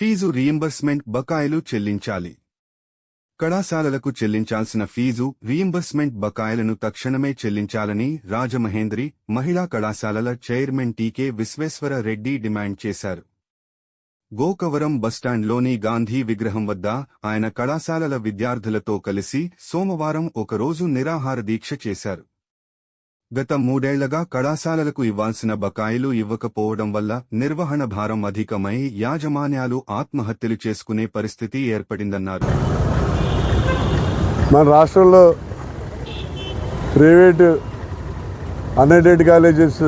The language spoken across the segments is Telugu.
ఫీజు రీయింబర్స్మెంట్ బకాయిలు చెల్లించాలి. కళాశాలలకు చెల్లించాల్సిన ఫీజు రీయింబర్స్మెంట్ బకాయిలను తక్షణమే చెల్లించాలని రాజమహేంద్రి మహిళా కళాశాలల chairman TK Vishweshwara Reddy demand చేశారు. గోకవరం బస్టాండ్లోని గాంధీ విగ్రహం వద్ద ఆయన కళాశాలల విద్యార్థులతో కలిసి సోమవారం ఒకరోజు నిరాహార దీక్ష చేశారు. గత మూడేళ్ళగా కళాశాలలకు ఇవ్వాల్సిన బకాయిలు ఇవ్వకపోవడం వల్ల నిర్వహణ భారం అధికమై యాజమాన్యాలు ఆత్మహత్యలు చేసుకునే పరిస్థితి ఏర్పడిందన్నారు. మన రాష్ట్రంలో ప్రైవేటు అన్ఎడెడ్ కాలేజెస్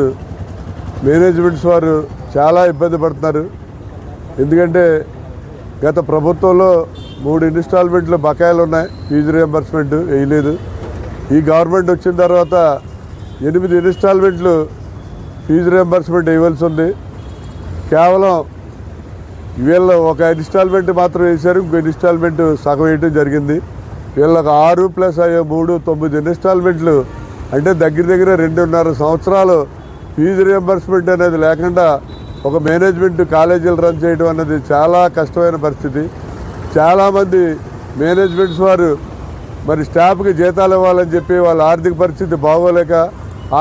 మేనేజ్మెంట్స్ వారు చాలా ఇబ్బంది పడుతున్నారు. ఎందుకంటే గత ప్రభుత్వంలో మూడు ఇన్స్టాల్మెంట్లు బకాయిలు ఉన్నాయి. ఫీజు రియంబర్స్మెంట్ వేయలేదు. ఈ గవర్నమెంట్ వచ్చిన తర్వాత ఎనిమిది ఇన్స్టాల్మెంట్లు ఫీజు రియంబర్స్మెంట్ ఇవ్వాల్సి ఉంది. కేవలం వీళ్ళ ఒక ఇన్స్టాల్మెంట్ మాత్రం వేశారు ఇంకో ఇన్స్టాల్మెంట్ సగం వేయటం జరిగింది. వీళ్ళకి ఆరు ప్లస్ అయ్యే మూడు తొమ్మిది ఇన్స్టాల్మెంట్లు అంటే దగ్గర దగ్గర రెండున్నర సంవత్సరాలు ఫీజు రియంబర్స్మెంట్ అనేది లేకుండా ఒక మేనేజ్మెంట్ కాలేజీలు రన్ చేయడం అనేది చాలా కష్టమైన పరిస్థితి. చాలామంది మేనేజ్మెంట్స్ వారు మరి స్టాఫ్కి జీతాలు ఇవ్వాలని చెప్పి వాళ్ళ ఆర్థిక పరిస్థితి బాగోలేక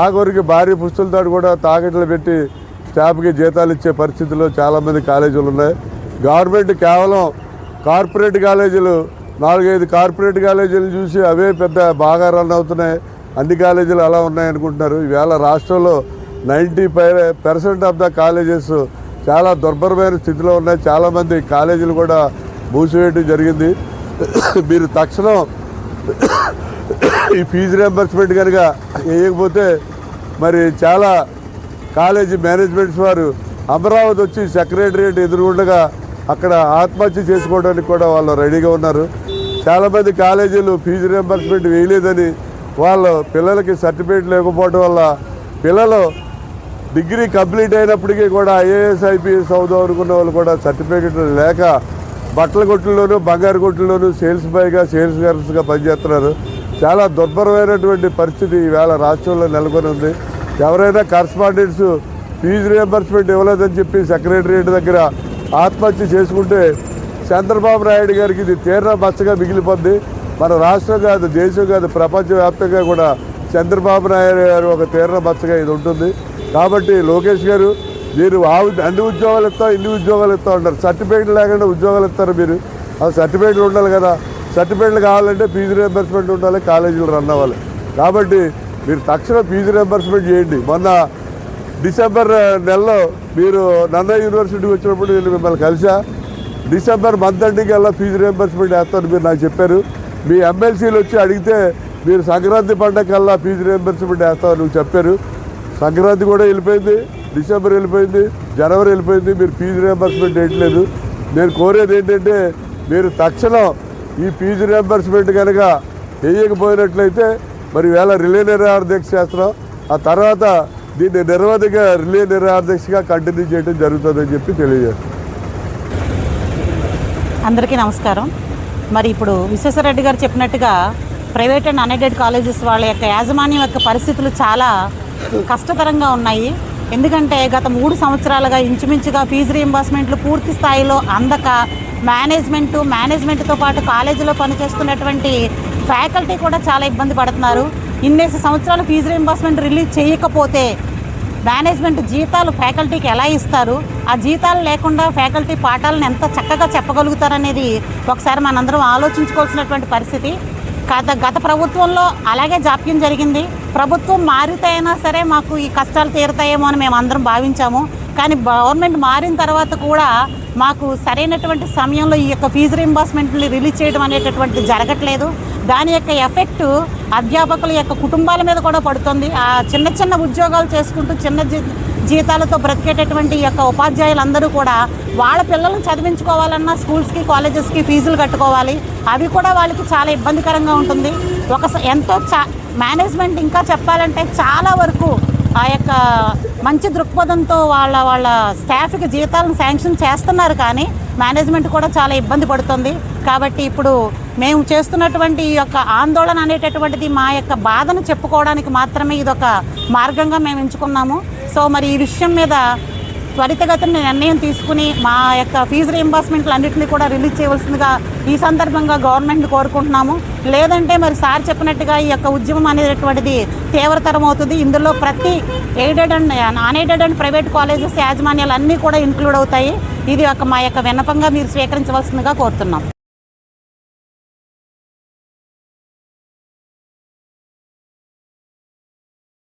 ఆఖరికి భారీ పుస్తులతో కూడా తాకట్లు పెట్టి స్టాఫ్కి జీతాలు ఇచ్చే పరిస్థితిలో చాలామంది కాలేజీలు ఉన్నాయి. గవర్నమెంట్ కేవలం కార్పొరేట్ కాలేజీలు నాలుగైదు కార్పొరేట్ కాలేజీలు చూసి అవే పెద్ద బాగా రన్ అవుతున్నాయి. అన్ని కాలేజీలు అలా ఉన్నాయనుకుంటున్నారు ఈవేళ రాష్ట్రంలో ninety percent of the colleges చాలా దుర్భరమైన స్థితిలో ఉన్నాయి. చాలామంది కాలేజీలు కూడా మూసివేయడం జరిగింది. మీరు తక్షణం ఈ ఫీజు రియంబర్స్మెంట్ కనుక వేయకపోతే మరి చాలా కాలేజీ మేనేజ్మెంట్స్ వారు అమరావతి వచ్చి సెక్రటరియట్ ఎదురుగుండగా అక్కడ ఆత్మహత్య చేసుకోవడానికి కూడా వాళ్ళు రెడీగా ఉన్నారు. చాలామంది కాలేజీలు ఫీజు రియంబర్స్మెంట్ వేయలేదని వాళ్ళు పిల్లలకి సర్టిఫికేట్ లేకపోవడం వల్ల పిల్లలు డిగ్రీ కంప్లీట్ అయినప్పటికీ కూడా ఐఏఎస్ ఐపీఎస్ అవుదాం అనుకున్న వాళ్ళు కూడా సర్టిఫికేట్ లేక బట్టల కొట్టుల్లోనూ బంగారు కొట్టుల్లోనూ సేల్స్ బాయ్గా సేల్స్ గర్ల్స్గా పనిచేస్తున్నారు. చాలా దుర్భరమైనటువంటి పరిస్థితి ఈవేళ రాష్ట్రంలో నెలకొని ఉంది. ఎవరైనా కరస్పాండెంట్స్ ఫీజు రియంబర్స్మెంట్ ఇవ్వలేదని చెప్పి సెక్రటరియట్ దగ్గర ఆత్మహత్య చేసుకుంటే చంద్రబాబు నాయుడు గారికి ఇది తీవ్ర మచ్చగా మిగిలిపోద్ది. మన రాష్ట్రం కాదు దేశం కాదు ప్రపంచవ్యాప్తంగా కూడా చంద్రబాబు నాయుడు గారు ఒక తీవ్ర మచ్చగా ఇది ఉంటుంది. కాబట్టి లోకేష్ గారు మీరు ఆ అన్ని ఉద్యోగాలు ఇస్తాం ఇన్ని ఉద్యోగాలు ఇస్తా ఉంటారు సర్టిఫికేట్ లేకుండా ఉద్యోగాలు ఇస్తారు మీరు. ఆ సర్టిఫికేట్లు ఉండాలి కదా. సర్టిఫికేట్లు కావాలంటే ఫీజు రియంబర్స్మెంట్ ఉండాలి కాలేజీలు రన్ అవ్వాలి. కాబట్టి మీరు తక్షణ ఫీజు రియంబర్స్మెంట్ చేయండి. మొన్న డిసెంబర్ నెలలో మీరు నందా యూనివర్సిటీకి వచ్చినప్పుడు నేను మిమ్మల్ని కలిసా డిసెంబర్ మంత్ ఎండింగ్ అలా ఫీజు రియంబర్స్మెంట్ వేస్తాను మీరు నాకు చెప్పారు. మీ ఎమ్మెల్సీలు వచ్చి అడిగితే మీరు సంక్రాంతి పండగ కల్లా ఫీజు రియంబర్స్మెంట్ వేస్తామని నువ్వు చెప్పారు. సంక్రాంతి కూడా వెళ్ళిపోయింది డిసెంబర్ వెళ్ళిపోయింది జనవరి వెళ్ళిపోయింది మీరు ఫీజు రియంబర్స్మెంట్ వేయట్లేదు. నేను కోరేది ఏంటంటే మీరు తక్షణం ఈ ఫీజు రియంబర్స్మెంట్ కనుక వేయకపోయినట్లయితే మరి వేళ రిలే నిరాహారదీక్ష చేస్తున్నాం. ఆ తర్వాత దీన్ని నిర్వధిక రిలే నిరాహారదీక్షగా కంటిన్యూ చేయడం జరుగుతుందని చెప్పి తెలియజేస్తాం అందరికీ నమస్కారం. మరి ఇప్పుడు విశ్వేశ్వరరెడ్డి గారు చెప్పినట్టుగా ప్రైవేట్ అండ్ అన్ఎయిడెడ్ కాలేజెస్ వాళ్ళ యొక్క యాజమాన్యం యొక్క పరిస్థితులు చాలా కష్టతరంగా ఉన్నాయి. ఎందుకంటే గత మూడు సంవత్సరాలుగా ఇంచుమించుగా ఫీజు రీయింబర్స్మెంట్లు పూర్తి స్థాయిలో అందక మేనేజ్మెంటు మేనేజ్మెంట్తో పాటు కాలేజీలో పనిచేస్తున్నటువంటి ఫ్యాకల్టీ కూడా చాలా ఇబ్బంది పడుతున్నారు. ఇన్నేసి సంవత్సరాలు ఫీజు రీయింబర్స్మెంట్ రిలీజ్ చేయకపోతే మేనేజ్మెంట్ జీతాలు ఫ్యాకల్టీకి ఎలా ఇస్తారు? ఆ జీతాలు లేకుండా ఫ్యాకల్టీ పాఠాలను ఎంత చక్కగా చెప్పగలుగుతారనేది ఒకసారి మనందరం ఆలోచించుకోవాల్సినటువంటి పరిస్థితి. గత గత ప్రభుత్వంలో అలాగే జాప్యం జరిగింది. ప్రభుత్వం మారితే అయినా సరే మాకు ఈ కష్టాలు తీరుతాయేమో అని మేము అందరం భావించాము. కానీ గవర్నమెంట్ మారిన తర్వాత కూడా మాకు సరైనటువంటి సమయంలో ఈ యొక్క ఫీజు రింబార్స్మెంట్ని రిలీజ్ చేయడం అనేటటువంటిది జరగట్లేదు. దాని యొక్క ఎఫెక్ట్ అధ్యాపకుల యొక్క కుటుంబాల మీద కూడా పడుతుంది. ఆ చిన్న చిన్న ఉద్యోగాలు చేసుకుంటూ చిన్న జీ- జీతాలతో బ్రతికేటటువంటి యొక్క ఉపాధ్యాయులందరూ కూడా వాళ్ళ పిల్లలను చదివించుకోవాలన్నా స్కూల్స్కి కాలేజెస్కి ఫీజులు కట్టుకోవాలి. అవి కూడా వాళ్ళకి చాలా ఇబ్బందికరంగా ఉంటుంది. ఒక స- ఎంతో చా మేనేజ్మెంట్ ఇంకా చెప్పాలంటే చాలా వరకు ఆ యొక్క మంచి దృక్పథంతో వాళ్ళ వాళ్ళ స్టాఫ్కి జీతాలను శాంక్షన్ చేస్తున్నారు కానీ మేనేజ్మెంట్ కూడా చాలా ఇబ్బంది పడుతుంది. కాబట్టి ఇప్పుడు మేము చేస్తున్నటువంటి ఈ యొక్క ఆందోళన అనేటటువంటిది మా యొక్క బాధను చెప్పుకోవడానికి మాత్రమే ఇది ఒక మార్గంగా మేము ఎంచుకున్నాము. సో మరి ఈ విషయం మీద త్వరితగతిన నిర్ణయం తీసుకుని మా యొక్క ఫీజు రీంబర్స్మెంట్లు అన్నింటినీ కూడా రిలీజ్ చేయవలసిందిగా ఈ సందర్భంగా గవర్నమెంట్ కోరుకుంటున్నాము. లేదంటే మరి సార్ చెప్పినట్టుగా ఈ యొక్క ఉద్యమం అనేటువంటిది తీవ్రతరం అవుతుంది. ఇందులో ప్రతి aided and non aided and private colleges యాజమాన్యాలు అన్నీ కూడా ఇంక్లూడ్ అవుతాయి. ఇది ఒక మా యొక్క విన్నపంగా మీరు స్వీకరించవలసిందిగా కోరుతున్నాం.